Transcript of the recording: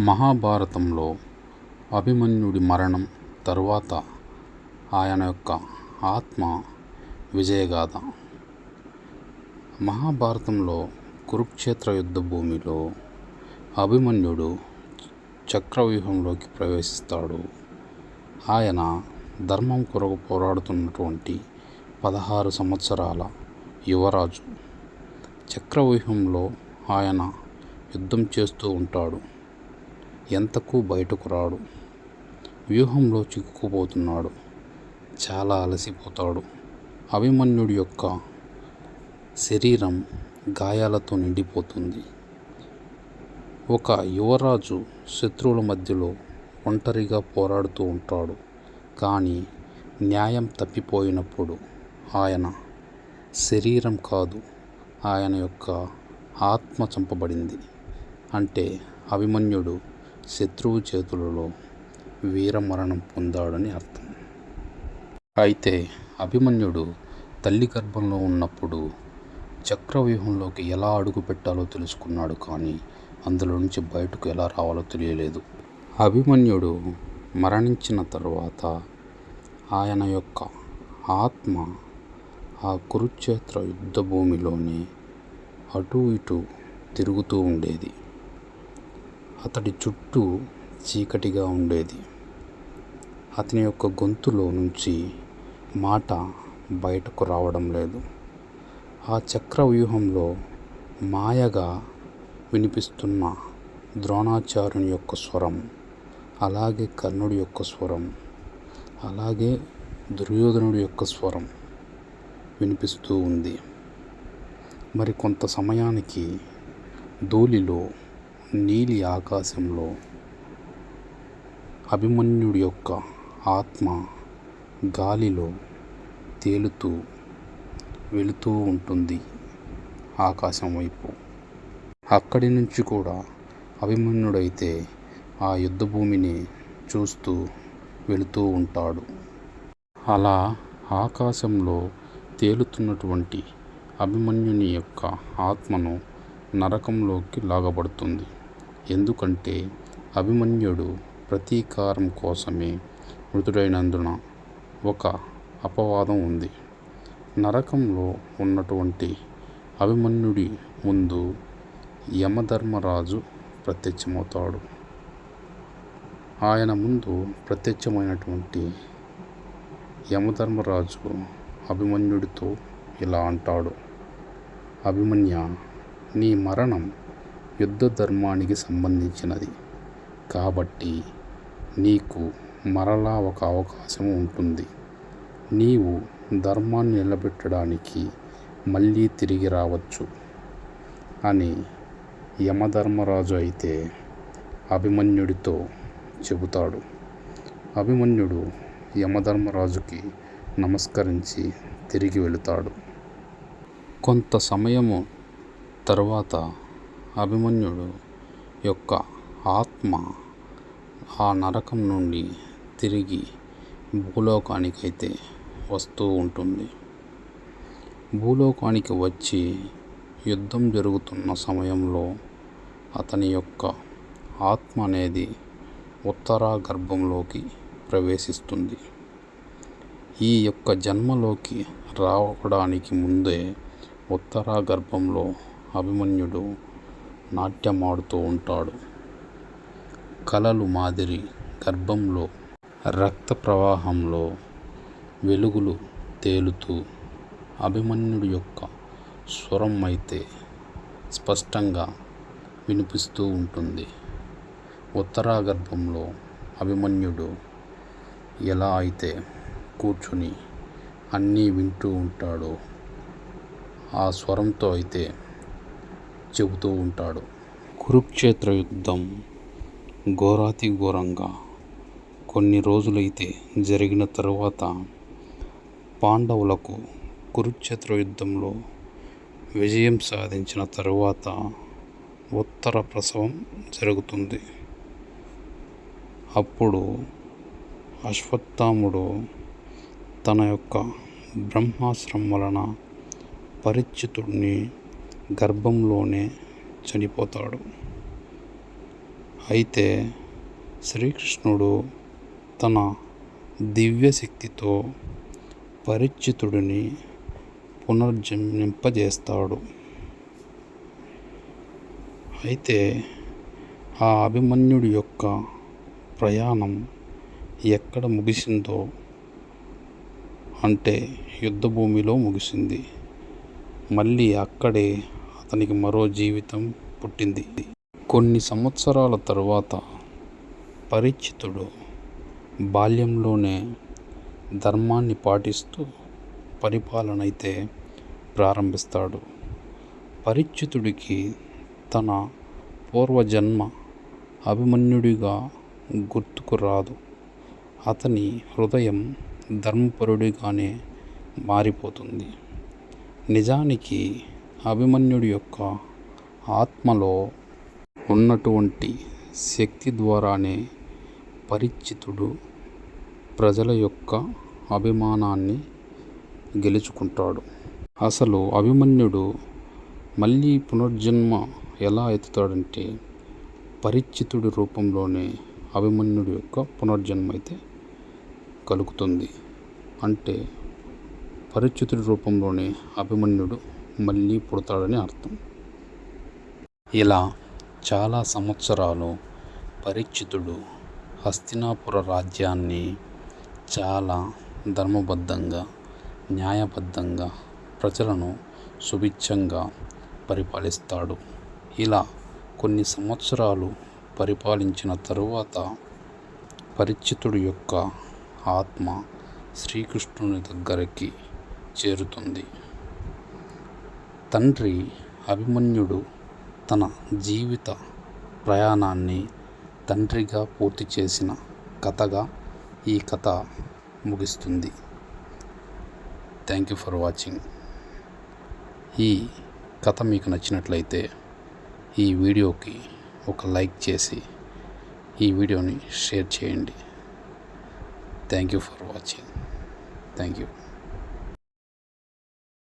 మహాభారతంలో అభిమన్యుడి మరణం తరువాత ఆయన యొక్క ఆత్మ విజయగాథ. మహాభారతంలో కురుక్షేత్ర యుద్ధ భూమిలో అభిమన్యుడు చక్రవ్యూహంలోకి ప్రవేశిస్తాడు. ఆయన ధర్మం కొరకు పోరాడుతున్నటువంటి పదహారు సంవత్సరాల యువరాజు. చక్రవ్యూహంలో ఆయన యుద్ధం చేస్తూ ఉంటాడు. ఎంతకు బయటకు రాడు? వ్యూహంలో చిక్కుకుపోతున్నాడు. చాలా అలసిపోతాడు. అభిమన్యుడి యొక్క శరీరం గాయాలతో నిండిపోతుంది. ఒక యువరాజు శత్రువుల మధ్యలో ఒంటరిగా పోరాడుతూ ఉంటాడు. కానీ న్యాయం తప్పిపోయినప్పుడు ఆయన శరీరం కాదు ఆయన యొక్క ఆత్మ చంపబడింది. అంటే అభిమన్యుడు శత్రువు చేతులలో వీరమరణం పొందాడని అర్థం. అయితే అభిమన్యుడు తల్లి గర్భంలో ఉన్నప్పుడు చక్రవ్యూహంలోకి ఎలా అడుగు పెట్టాలో తెలుసుకున్నాడు కానీ అందులో నుంచి బయటకు ఎలా రావాలో తెలియలేదు. అభిమన్యుడు మరణించిన తరువాత ఆయన యొక్క ఆత్మ ఆ కురుక్షేత్ర యుద్ధభూమిలోనే అటు ఇటు తిరుగుతూ ఉండేది. అతడి చుట్టూ చీకటిగా ఉండేది. అతని యొక్క గొంతులో నుంచి మాట బయటకు రావడం లేదు. ఆ చక్రవ్యూహంలో మాయగా వినిపిస్తున్న ద్రోణాచార్యుని యొక్క స్వరం అలాగే కర్ణుడి యొక్క స్వరం అలాగే దుర్యోధనుడి యొక్క స్వరం వినిపిస్తూ ఉంది. మరి కొంత సమయానికి ధూళిలో నీలి ఆకాశంలో అభిమన్యుడి యొక్క ఆత్మ గాలిలో తేలుతూ వెళుతూ ఉంటుంది ఆకాశం వైపు. అక్కడి నుంచి కూడా అభిమన్యుడైతే ఆ యుద్ధ భూమిని చూస్తూ వెళుతూ ఉంటాడు. అలా ఆకాశంలో తేలుతున్నటువంటి అభిమన్యుని యొక్క ఆత్మను నరకంలోకి లాగబడుతుంది. ఎందుకంటే అభిమన్యుడు ప్రతీకారం కోసమే మృతుడైనందున ఒక అపవాదం ఉంది. నరకంలో ఉన్నటువంటి అభిమన్యుడి ముందు యమధర్మరాజు ప్రత్యక్షమవుతాడు. ఆయన ముందు ప్రత్యక్షమైనటువంటి యమధర్మరాజు అభిమన్యుడితో ఇలా అంటాడు. అభిమన్య నీ మరణం యుద్ధ ధర్మానికి సంబంధించినది. కాబట్టి నీకు మరలా ఒక అవకాశం ఉంటుంది. నీవు ధర్మాన్ని నిలబెట్టడానికి మళ్ళీ తిరిగి రావచ్చు. అని యమధర్మరాజు అయితే అభిమన్యుడితో చెబుతాడు. అభిమన్యుడు యమధర్మరాజుకి నమస్కరించి తిరిగి వెళుతాడు. కొంత సమయము తర్వాత అభిమన్యుడు యొక్క ఆత్మ ఆ నరకం నుండి తిరిగి భూలోకానికైతే వస్తూ ఉంటుంది. భూలోకానికి వచ్చి యుద్ధం జరుగుతున్న సమయంలో అతని యొక్క ఆత్మ అనేది ఉత్తర గర్భంలోకి ప్రవేశిస్తుంది. ఈ యొక్క జన్మలోకి రావడానికి ముందే ఉత్తర గర్భంలో అభిమన్యుడు నాట్యమాడుతూ ఉంటాడు. కలలు మాదిరి గర్భంలో రక్త ప్రవాహంలో వెలుగులు తేలుతూ అభిమన్యుడి యొక్క స్వరం అయితే స్పష్టంగా వినిపిస్తూ ఉంటుంది. ఉత్తరా గర్భంలో అభిమన్యుడు ఎలా అయితే కూర్చుని అన్నీ వింటూ ఉంటాడో ఆ స్వరంతో అయితే చెబుతూ ఉంటాడు. కురుక్షేత్ర యుద్ధం ఘోరాతి ఘోరంగా కొన్ని రోజులైతే జరిగిన తరువాత పాండవులకు కురుక్షేత్ర యుద్ధంలో విజయం సాధించిన తరువాత ఉత్తర ప్రసవం జరుగుతుంది. అప్పుడు అశ్వత్థాముడు తన యొక్క బ్రహ్మాస్త్రం వలన పరిచితుడిని గర్భంలోనే చనిపోతాడు. అయితే శ్రీకృష్ణుడు తన దివ్యశక్తితో పరిచితుడిని పునర్జన్మింపజేస్తాడు. అయితే ఆ అభిమన్యుడి యొక్క ప్రయాణం ఎక్కడ ముగిసిందో అంటే యుద్ధభూమిలో ముగిసింది. మళ్ళీ అక్కడే అతనికి మరో జీవితం పుట్టింది. కొన్ని సంవత్సరాల తరువాత పరిచితుడు బాల్యంలోనే ధర్మాన్ని పాటిస్తూ పరిపాలన అయితే ప్రారంభిస్తాడు. పరిచితుడికి తన పూర్వజన్మ అభిమన్యుడిగా గుర్తుకు రాదు. అతని హృదయం ధర్మపరుడిగానే మారిపోతుంది. నిజానికి అభిమన్యుడి యొక్క ఆత్మలో ఉన్నటువంటి శక్తి ద్వారానే పరిచితుడు ప్రజల యొక్క అభిమానాన్ని గెలుచుకుంటాడు. అసలు అభిమన్యుడు మళ్ళీ పునర్జన్మ ఎలా ఎత్తుతాడంటే పరిచితుడి రూపంలోనే అభిమన్యుడి యొక్క పునర్జన్మ అయితే కలుగుతుంది. అంటే పరిచితుడి రూపంలోనే అభిమన్యుడు మళ్ళీ పుడతాడని అర్థం. ఇలా చాలా సంవత్సరాలు పరిచితుడు హస్తినాపుర రాజ్యాన్ని చాలా ధర్మబద్ధంగా న్యాయబద్ధంగా ప్రజలను సుభిక్షంగా పరిపాలిస్తాడు. ఇలా కొన్ని సంవత్సరాలు పరిపాలించిన తరువాత పరిచితుడి యొక్క ఆత్మ శ్రీకృష్ణుని దగ్గరికి చేరుతుంది. తండ్రి అభిమన్యుడు తన జీవిత ప్రయాణాన్ని తండ్రిగా పూర్తి చేసిన కథగా ఈ కథ ముగిస్తుంది. థ్యాంక్ యూ ఫర్ వాచింగ్ ఈ కథ మీకు నచ్చినట్లయితే ఈ వీడియోకి ఒక లైక్ చేసి ఈ వీడియోని షేర్ చేయండి. Thank you for watching thank you